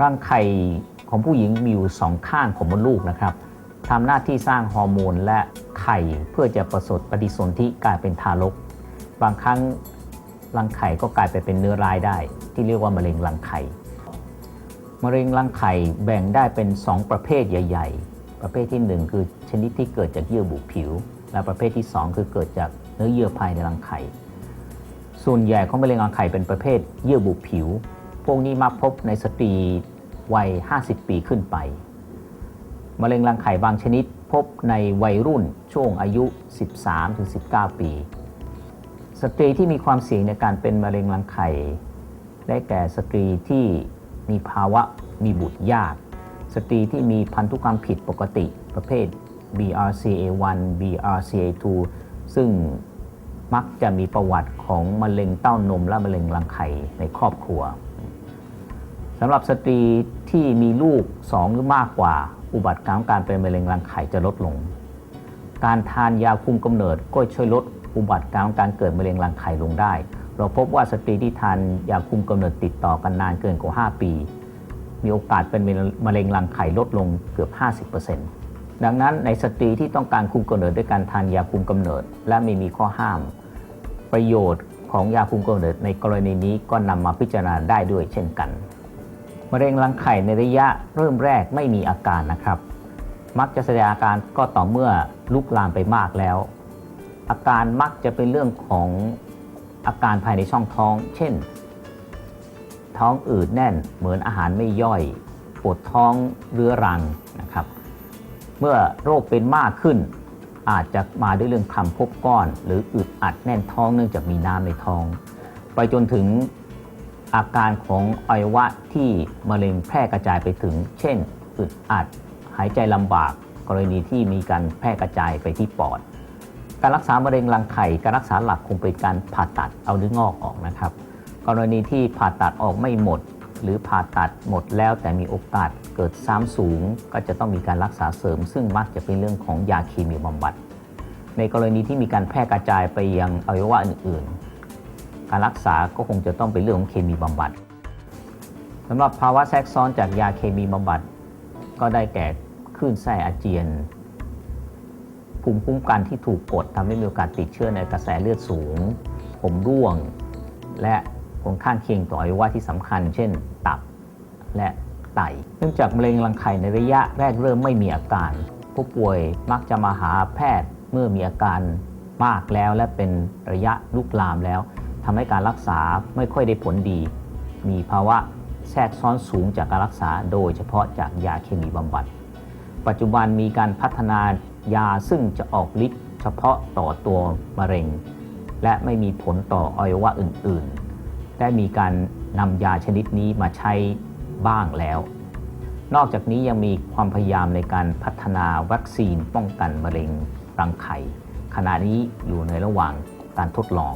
ร่างไข่ของผู้หญิงมีอยู่สองข้างของมดลูกนะครับทำหน้าที่สร้างฮอร์โมนและไข่เพื่อจะประสดปฏิสนธิกลายเป็นทารก บางครั้งรังไข่ก็กลายไปเป็นเนื้อร้ายได้ ที่เรียกว่ามะเร็งรังไข่มะเร็งรังไข่แบ่งได้เป็น 2 ประเภทใหญ่ ๆ ประเภทที่ 1 คือชนิดที่เกิดจากเยื่อบุผิว และประเภทที่ 2 คือเกิดจากเนื้อเยื่อภายในรังไข่ ส่วนใหญ่ของมะเร็งรังไข่เป็นประเภทเยื่อบุผิว พวกนี้มักพบในสตรีวัย 50 ปีขึ้นไป มะเร็งรังไข่บางชนิดพบในวัยรุ่นช่วงอายุ 13-19 ปี สตรีที่มีความเสี่ยงในการเป็นมะเร็งรังไข่ ได้แก่สตรีที่มีภาวะมีบุตรยาก สตรีที่มีพันธุกรรมผิดปกติประเภท BRCA1 BRCA2 ซึ่งมักจะมีประวัติของมะเร็งเต้านมและมะเร็งรังไข่ในครอบครัวสำหรับสตรีที่มีลูก 2 หรือมากกว่า อุบัติการณ์การเป็นมะเร็งรังไข่จะลดลง การทานยาคุมกำเนิดก็ช่วยลดอุบัติการณ์การเกิดมะเร็งรังไข่ลงได้ เราพบว่าสตรีที่ทานยาคุมกำเนิดติดต่อกันนานเกินกว่า 5 ปี มีโอกาสเป็นมะเร็งรังไข่ลดลงเกือบ 50% ดังนั้นในสตรีที่ต้องการคุมกำเนิดด้วยการทานยาคุมกำเนิด และไม่มีข้อห้าม ประโยชน์ของยาคุมกำเนิดในกรณีนี้ก็นำมาพิจารณาได้ด้วยเช่นกันมะเร็งรังไข่ในระยะเริ่มแรกไม่มีอาการนะครับ มักจะแสดงอาการก็ต่อเมื่อลุกลามไปมากแล้ว อาการมักจะเป็นเรื่องของอาการภายในช่องท้อง เช่น ท้องอืดแน่นเหมือนอาหารไม่ย่อย ปวดท้องเรื้อรังนะครับ เมื่อโรคเป็นมากขึ้น อาจจะมาด้วยเรื่องคำพบก้อน หรืออึดอัดแน่นท้องเนื่องจากมีน้ำในท้อง ไปจนถึงอาการของอวัยวะที่มะเร็งแพร่กระจายไปถึง เช่น อึดอัด หายใจลำบาก กรณีที่มีการแพร่กระจายไปที่ปอด การรักษามะเร็งรังไข่ การรักษาหลักคงเป็นการผ่าตัดเอาเนื้องอกออกนะครับ กรณีที่ผ่าตัดออกไม่หมด หรือผ่าตัดหมดแล้วแต่มีโอกาสเกิดซ้ำสูง ก็จะต้องมีการรักษาเสริม ซึ่งมักจะเป็นเรื่องของยาเคมีบำบัด ในกรณีที่มีการแพร่กระจายไปยังอวัยวะอื่น ๆ การรักษาก็คงจะต้องเป็นเรื่องของเคมีบำบัดสำหรับภาวะแทรกซ้อนจากยาเคมีบำบัด ก็ได้แก่คลื่นไส้อาเจียนภูมิคุ้มกันที่ถูกกดทำให้มีโอกาสติดเชื้อในกระแสเลือดสูง ผมร่วง และ ผลข้างเคียงต่ออวัยวะที่สำคัญ เช่น ตับและไต เนื่องจากมะเร็งรังไข่ในระยะแรกเริ่มไม่มีอาการ ผู้ป่วยมักจะมาหาแพทย์เมื่อมีอาการมากแล้วและเป็นระยะลุกลามแล้วทำให้การรักษาไม่ค่อยได้ผลดี มีภาวะแทรกซ้อนสูงจากการรักษา โดยเฉพาะจากยาเคมีบำบัด ปัจจุบันมีการพัฒนายาซึ่งจะออกฤทธิ์เฉพาะต่อตัวมะเร็ง และไม่มีผลต่ออวัยวะอื่น ๆ ได้มีการนำยาชนิดนี้มาใช้บ้างแล้ว นอกจากนี้ยังมีความพยายามในการพัฒนาวัคซีนป้องกันมะเร็งรังไข่ขณะนี้อยู่ในระหว่างการทดลอง